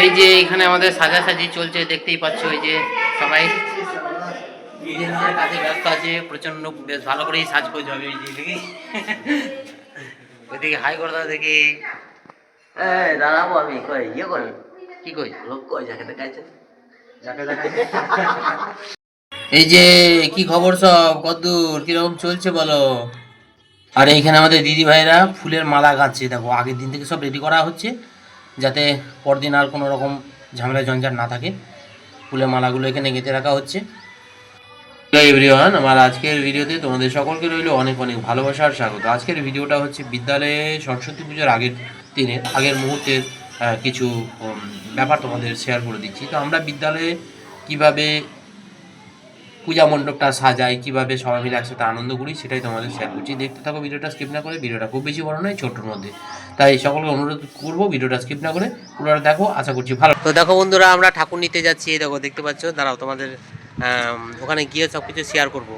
এই যে এখানে আমাদের সাজাসাজি চলছে, দেখতেই পাচ্ছ ওই যে সবাই। কাজে ব্যস্ত আছে প্রচণ্ড বেশ ভালো করেই সাজ করে যাবে ওই যে ওইদিকে হাই করে দাও দেখি। দাঁড়াবো আমি, কই ইয়ে করি কি কই? লোক কই? যাকে দেখাইছে। যাকে দেখাই এই যে, কি খবর সব? কদ্দূর, কীরকম চলছে বলো? আর এইখানে আমাদের দিদি ভাইরা ফুলের মালা গাঁচ্ছে দেখো, আগের দিন থেকে সব রেডি করা হচ্ছে। যাতে পরদিন আর কোনো রকম ঝামেলা জঞ্জাট না থাকে। ফুলের মালাগুলো এখানে গেঁথে রাখা হচ্ছে। এভরিওয়ান আমার আজকের ভিডিওতে তোমাদের সকলকে রইল অনেক অনেক ভালোবাসার স্বাগত। আজকের ভিডিওটা হচ্ছে বিদ্যালয়ে সরস্বতী পুজোর আগের দিনে আগের মুহূর্তের কিছু ব্যাপার তোমাদের শেয়ার করে দিচ্ছি। তো আমরা বিদ্যালয়ে কীভাবে পূজা মণ্ডপটা সাজাই, কীভাবে সবাই মিলে একসাথে আনন্দ করি, সেটাই তোমাদের শেয়ার করছি। দেখতে থাকো, ভিডিওটা স্কিপ না করে, ভিডিওটা খুব বেশি বড় নয় ছোটোর মধ্যে। তাই সকলকে অনুরোধ করব, ভিডিওটা স্কিপ না করে, পুরোটা দেখো, আশা করছি ভালো তো দেখো বন্ধুরা, আমরা ঠাকুর নিতে যাচ্ছি, এই দেখো, দেখতে পাচ্ছ? দাঁড়াও, তোমাদের ওখানে গিয়ে সব কিছু শেয়ার করব।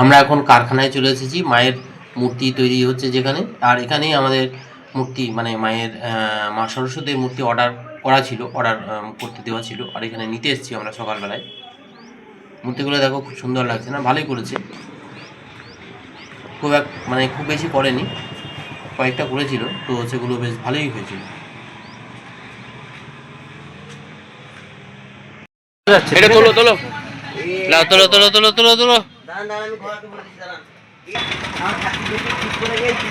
আমরা এখন কারখানায় চলে এসেছি মায়ের মূর্তি তৈরি হচ্ছে যেখানে। আর এখানেই আমাদের মূর্তি মানে মায়ের মা সরস্বতীর মূর্তি অর্ডার করা ছিল অর্ডার করতে দেওয়া ছিল। আর এখানে নিতে এসেছি আমরা সকালবেলায়। মূর্তিগুলো দেখো খুব সুন্দর লাগছে না? ভালোই করেছে। খুব এক মানে খুব বেশি করেনি কয়েকটা করেছিল তো সেগুলো বেশ ভালোই হয়েছিল। এটা তোলো তোলো তোলো তোলো তোলো তোলো। দাঁড়ান দাঁড়ান আমি ঘরকে বলতেছি দাঁড়ান। আমার ঠাকুর দেখে ঠিক করে গেছি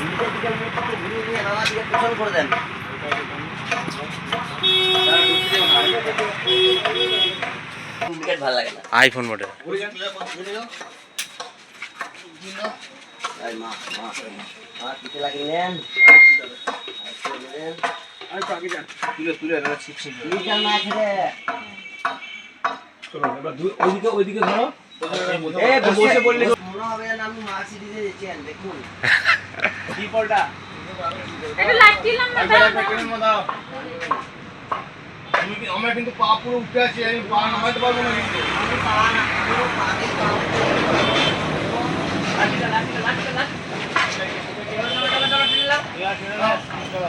দিকে দিকে মুখটাকে ঘুরিয়ে দিয়ে নানা দিকে পেছন করে দেন উইকেট ভালো লাগে না আইফোন মডেল। এই মা মা মা পিঠে লাগিলেন তুলে তুলে এটা ছিটছে লিটার মা খেলে চলো এবার ওইদিকে ওইদিকে ধরো। বসে পড়লে মনে হবে যেন আমি মাছি দিয়ে দিয়েছেন দেখুন। কি পলটা একটু লাগছিলাম না দাও আমরা কিন্তু পা পুরো উঠে আছি আমি পা নামাইতে পারব না কিন্তু। আমি পাওয়া না পুরো পাতে পাওয়া ঠিক আছে, টেনে নাও। চলো।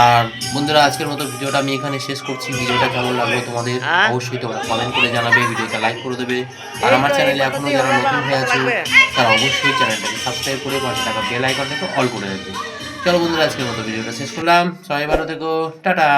আর বন্ধুরা আজকের মতো ভিডিওটা আমি এখানে শেষ করছি। ভিডিওটা কেমন লাগল তোমাদের অবশ্যই তোমরা কমেন্ট করে জানাবে ভিডিওটা লাইক করে দেবে। আর আমার চ্যানেলে এখনও যারা নতুন হয়ে আছে তারা অবশ্যই চ্যানেলটাকে সাবস্ক্রাইব করে পাশে টাকা বেল আইকনটাকে অল করে দেবে চলো বন্ধুরা আজকের মতো ভিডিওটা শেষ করলাম। সবাই ভালো থেকো। টাটা।